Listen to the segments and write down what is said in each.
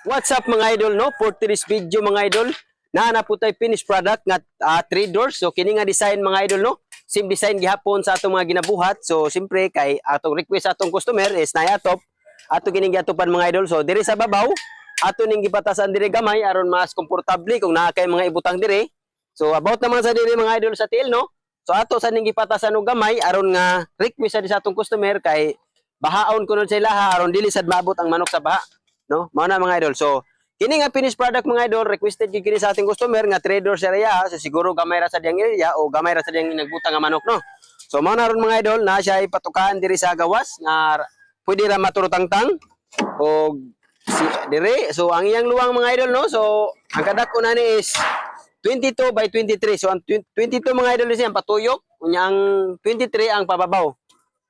What's up mga idol no? For today's video mga idol, nahanap po tayo finished product nga ah, three doors. So kini nga design mga idol no? Same design gihapon sa atong mga ginabuhat. So siyempre kay atong request sa atong customer is na atop ato kining giatupan mga idol. So diri sa babaw ato ning gipatasan diri gamay aron mas komportable kung naa kay mga ibutang diri. So about naman sa diri mga idol sa tiil no? So ato sa ning gipatasan og gamay aron nga request sa atong customer kay bahaon kuno sa ilaha aron dili sad maabot ang manok sa baha no? Mao na mga idol. So kini nga finished product mga idol requested gyud kini sa ating customer nga trader sa area so siguro gamay ra sa diyang area o gamay ra sa diyang nagbutang nga manok no? So mao na ron mga idol na siya ipatukaan diri sa gawas nga pwede ra maturutangtang o si, diri. So ang iyang luwang mga idol no? So ang kadako na ni is 22 by 23 so ang 20 22 mga idol siya ang patuyok. Unya ang 23 ang pababaw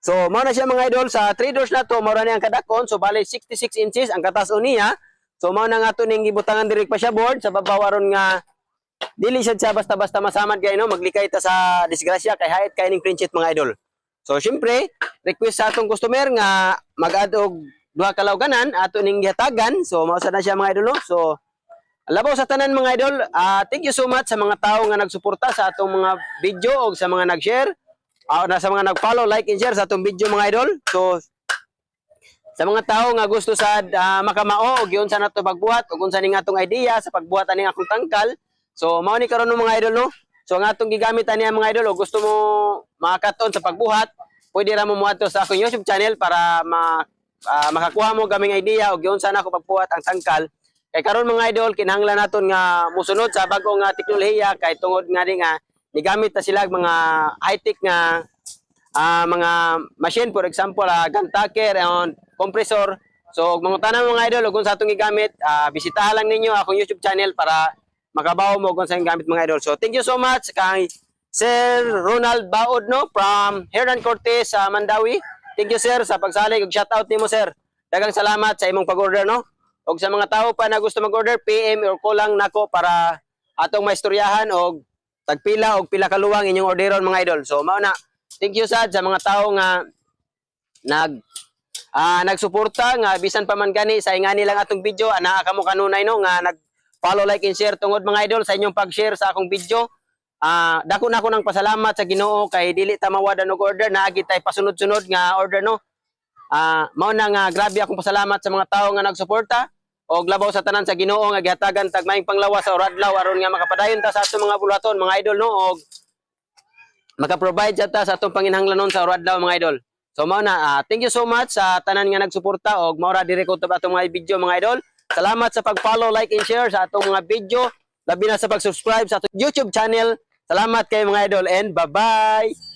So, mao na siya mga idol sa 3 doors na to, mao na ang kadakon. So, bali 66 inches ang katas niya. So, mao na nga to ning gibutangan diri pa siya board sa babaw aron nga dili siya siya basta-basta masamad kay no, maglikay ta sa disgrasya kay hayat kay ning prinsip mga idol. So, syempre, request sa atong customer nga mag-add og duha ka lawganan ato ning gihatagan. So, mao na siya mga idol no. So, Labaw sa tanan mga idol, ah, thank you so much sa mga tao nga nagsuporta sa atong mga video o sa mga nag-share. Ah, na sa mga nag-follow, like and share sa atong video mga idol. So sa mga tao nga gusto sa ah, makamao og yun sa nato pagbuhat ug unsa ning atong idea sa pagbuhat ani akong tangkal. So mao ni karon mga idol no. So ang atong gigamit ani mga idol o gusto mo makaton sa pagbuhat, pwede ra mo moadto sa akong YouTube channel para ma ah, makakuha mo gaming idea og yun sa ako pagbuhat ang tangkal. Kay karon mga idol kinahanglan naton nga musunod sa bago nga teknolohiya kay tungod nga di nga nigamit na sila mga high-tech nga ah, mga machine for example uh, gun tucker and compressor. So ug mga tanan mga idol ug kung sa atong gigamit, ah, bisitahan lang ninyo akong YouTube channel para makabaw mo kung sa gamit mga idol. So thank you so much kay Sir Ronald Baod no from Hernan Cortez sa Mandawi. Thank you sir sa pagsalig ug shout out nimo sir. Daghang salamat sa imong pag-order no. Og sa mga tao pa na gusto mag-order, PM or call lang nako para atong maistoryahan og tagpila og pila ka luwang inyong orderon mga idol. So mao na. Thank you sad sa mga tao nga nag ah nagsuporta nga bisan pa man gani sa ingani lang atong video ana ka mo kanunay no nga nag follow like and share tungod mga idol sa inyong pag-share sa akong video. Ah dako na ako ng pasalamat sa Ginoo kay dili ta mawadan og order naagi tay pasunod-sunod nga order no. Ah mao na nga grabe akong pasalamat sa mga tao nga nagsuporta og labaw sa tanan sa Ginoo nga gihatagan tagmayong panglawas sa oradlaw aron nga makapadayon ta sa ato mga bulaton mga idol no og maka-provide ta sa atong panginhanglanon sa oradlaw mga idol. So mao na ah, thank you so much sa tanan nga nagsuporta og mao ra dire atong mga video mga idol. Salamat sa pag-follow, like and share sa atong mga video, labi na sa pag-subscribe sa atong YouTube channel. Salamat kay mga idol and bye-bye.